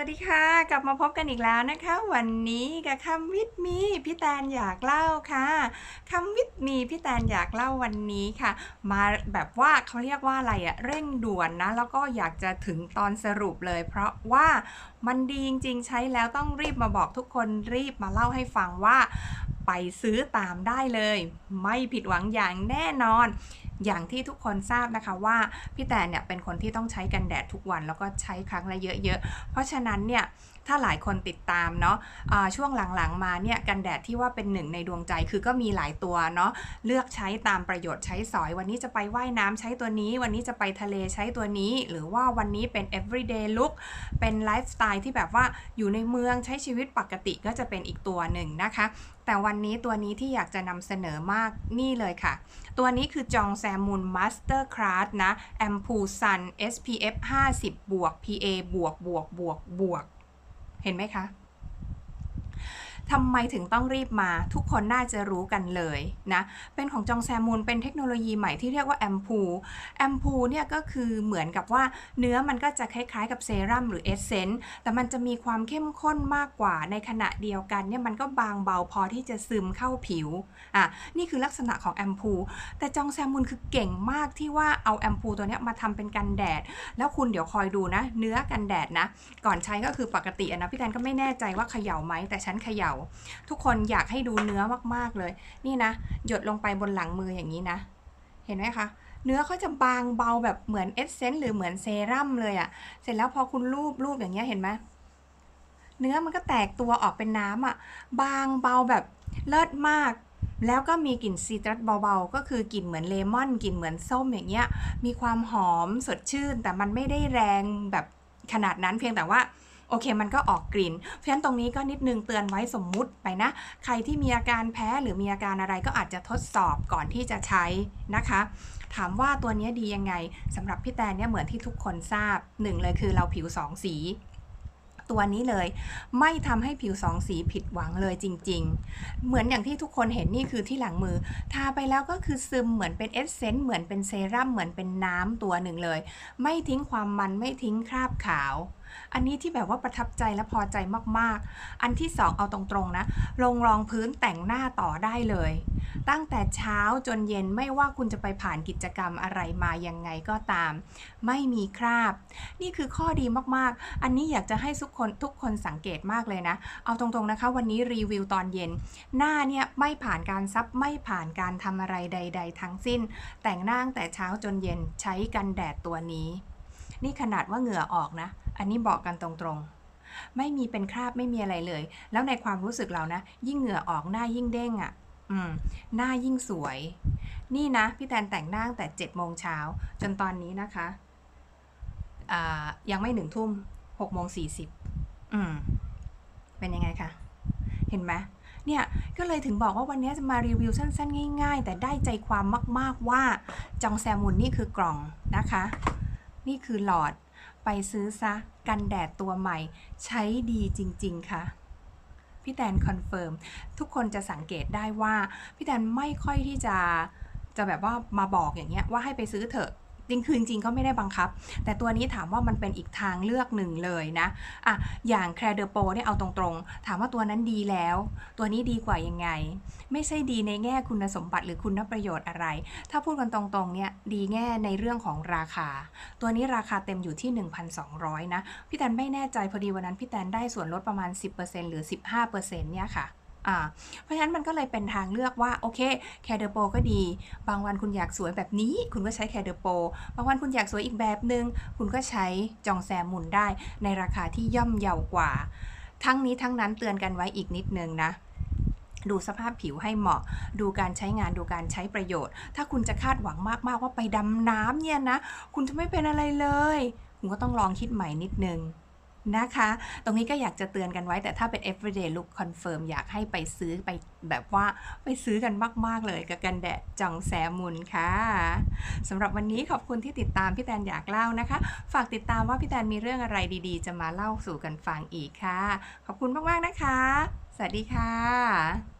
วัสดีค่ะ กลับมาพบกันอีกแล้วนะคะ วันนี้กับคำวิทมีพี่แตนอยากเล่าค่ะคำวิทมีพี่แตนอยากเล่าวันนี้ค่ะ มาแบบว่าเขาเรียกว่าอะไรอะเร่งด่วนนะ แล้วก็อยากจะถึงตอนสรุปเลย เพราะว่ามันดีจริงๆใช้แล้วต้องรีบมาบอกทุกคนรีบมาเล่าให้ฟังว่า ไปซื้อตามได้เลย ไม่ผิดหวังอย่างแน่นอน อย่างที่ทุกคนทราบนะคะว่าพี่แตนเนี่ยเป็นคนที่ต้องใช้กันแดดทุกวันแล้วก็ใช้ครั้งละเยอะๆ เพราะฉะนั้นเนี่ยถ้าหลายคนติดตามเนาะะช่วงหลังๆมาเนี่ยกันแดดที่ว่าเป็นหนึ่งในดวงใจคือก็มีหลายตัวเนาะเลือกใช้ตามประโยชน์ใช้สอย วันนี้จะไปไว่ายน้ำใช้ตัวนี้ วันนี้จะไปทะเลใช้ตัวนี้ หรือว่าวันนี้เป็น everyday look เป็นไลฟ์สไตล์ที่แบบว่าอยู่ในเมืองใช้ชีวิตปกติก็จะเป็นอีกตัวหนึ่งนะคะ แต่วันนี้ตัวนี้ที่อยากจะนำเสนอมากนี่เลยค่ะ ตัวนี้คือจองแซมมูนมาสเตอร์คลาสนะแอมพูซัน SPF 50 บวก PA บวกบวกบวกบวก เห็นไหมคะ ทำไมถึงต้องรีบมาทุกคนน่าจะรู้กันเลยนะเป็นของจองแซมูนเป็นเทคโนโลยีใหม่ที่เรียกว่าแอมพูแอมพูเนี่ยก็คือเหมือนกับว่าเนื้อมันก็จะคล้ายๆกับเซรั่มหรือเอสเซนต์แต่มันจะมีความเข้มข้นมากกว่าในขณะเดียวกันเนี่ยมันก็บางเบาพอที่จะซึมเข้าผิวอะนี่คือลักษณะของแอมพูแต่จองแซมูนคือเก่งมากที่ว่าเอาแอมพูตัวนี้มาทำเป็นกันแดด แล้วคุณเดี๋ยวคอยดูนะ เนื้อกันแดดนะ ก่อนใช้ก็คือปกตินะพี่แตนก็ไม่แน่ใจว่าเขย่าไหมแต่ฉันเขย่าทุกคนอยากให้ดูเนื้อมากๆเลย นี่นะ หยดลงไปบนหลังมืออย่างนี้นะ เห็นไหมคะ เนื้อเขาจะบางเบาแบบเหมือนเอสเซนต์หรือเหมือนเซรั่มเลยอะ่ะ เสร็จแล้วพอคุณรูปรูปอย่างเงี้ยเห็นไหมเนื้อมันก็แตกตัวออกเป็นน้ำอะ่ะ บางเบาแบบเลิศมากแล้วก็มีกลิ่นซีตรัสเบาๆ ก็คือกลิ่นเหมือนเลมอนกลิ่นเหมือนส้มอย่างเงี้ย มีความหอมสดชื่น แต่มันไม่ได้แรงแบบขนาดนั้นเพียงแต่ว่า โอเค มันก็ออกกลิ่น เพราะฉะนั้นตรงนี้ก็นิดนึงเตือนไว้สมมุติไปนะ ใครที่มีอาการแพ้หรือมีอาการอะไรก็อาจจะทดสอบก่อนที่จะใช้นะคะ ถามว่าตัวนี้ดียังไงสำหรับพี่แตนเนี่ยเหมือนที่ทุกคนทราบหนึ่งเลยคือเราผิวสองสีตัวนี้เลยไม่ทำให้ผิวสองสีผิดหวังเลยจริง ๆ เหมือนอย่างที่ทุกคนเห็นนี่คือที่หลังมือ ทาไปแล้วก็คือซึมเหมือนเป็นเอสเซนต์เหมือนเป็นเซรั่มเหมือนเป็นน้ำตัวหนึ่งเลย ไม่ทิ้งความมันไม่ทิ้งคราบขาว อันนี้ที่แบบว่าประทับใจและพอใจมากๆ อันที่สองเอาตรงๆนะ ลงรองพื้นแต่งหน้าต่อได้เลย ตั้งแต่เช้าจนเย็นไม่ว่าคุณจะไปผ่านกิจกรรมอะไรมายังไงก็ตาม ไม่มีคราบ นี่คือข้อดีมากๆ อันนี้อยากจะให้ทุกคนทุกคนสังเกตมากเลยนะ เอาตรงๆนะคะ วันนี้รีวิวตอนเย็น หน้าเนี่ยไม่ผ่านการซับไม่ผ่านการทำอะไรใด ๆ ทั้งสิ้น แต่งหน้าตั้งแต่เช้าจนเย็นใช้กันแดดตัวนี้ นี่ขนาดว่าเหงื่อออกนะ อันนี้บอกกันตรงๆ ไม่มีเป็นคราบไม่มีอะไรเลย แล้วในความรู้สึกเรานะ ยิ่งเหงื่อออกหน้ายิ่งเด้งอะ่ะ อืม หน้ายิ่งสวย นี่นะ พี่แตนแต่งหน้าตั้งแต่7โมงเช้าจนตอนนี้นะคะ อ่า ยังไม่หนึ่งทุ่ม6โมง40อืม เป็นยังไงคะ เห็นไหมเนี่ยก็เลยถึงบอกว่าวันนี้จะมารีวิวสั้นๆ ง่าย ๆ แต่ได้ใจความมากๆว่าจองแซมุนนี่คือกล่องนะคะ นี่คือหลอด ไปซื้อซะ กันแดดตัวใหม่ ใช้ดีจริง ๆ ค่ะ พี่แตนคอนเฟิร์ม ทุกคนจะสังเกตได้ว่า พี่แตนไม่ค่อยที่จะจะแบบว่ามาบอกอย่างเงี้ยว่าให้ไปซื้อเถอะ จริงคือจริงก็ไม่ได้บังคับ แต่ตัวนี้ถามว่ามันเป็นอีกทางเลือกหนึ่งเลยนะอะอย่างแครเดอร์โปเนี่ยเอาตรงๆ ถามว่าตัวนั้นดีแล้ว ตัวนี้ดีกว่ายังไง ไม่ใช่ดีในแง่คุณสมบัติหรือคุณประโยชน์อะไร ถ้าพูดกันตรงๆเนี่ยดีแง่ในเรื่องของราคา ตัวนี้ราคาเต็มอยู่ที่ 1,200 นะ พี่แตนไม่แน่ใจพอดีวันนั้นพี่แตนได้ส่วนลดประมาณ 10%หรือ 15%เนี่ยค่ะ เพราะฉะนั้นมันก็เลยเป็นทางเลือกว่า โอเคแคเดอร์โปก็ดี บางวันคุณอยากสวยแบบนี้ คุณก็ใช้แคเดอร์โปบางวันคุณอยากสวยอีกแบบหนึง่งคุณก็ใช้จองแซมมุนได้ ในราคาที่ย่อมเยาวกว่า ทั้งนี้ทั้งนั้นเตือนกันไว้อีกนิดนึงนะดูสภาพผิวให้เหมาะ ดูการใช้งาน ดูการใช้ประโยชน์ ถ้าคุณจะคาดหวังมากๆว่าไปดำน้ำเนี่ยนะ คุณจะไม่เป็นอะไรเลย คุณก็ต้องลองคิดใหม่นิดนึง นะคะ ตรงนี้ก็อยากจะเตือนกันไว้ แต่ถ้าเป็น everyday look confirm อยากให้ไปซื้อไปแบบว่าไปซื้อกันมาก ๆ เลยกับกันแดดจองแสมุนค่ะสำหรับวันนี้ขอบคุณที่ติดตามพี่แตนอยากเล่านะคะ ฝากติดตามว่าพี่แตนมีเรื่องอะไรดีๆ จะมาเล่าสู่กันฟังอีกค่ะ ขอบคุณมาก ๆ นะคะ สวัสดีค่ะ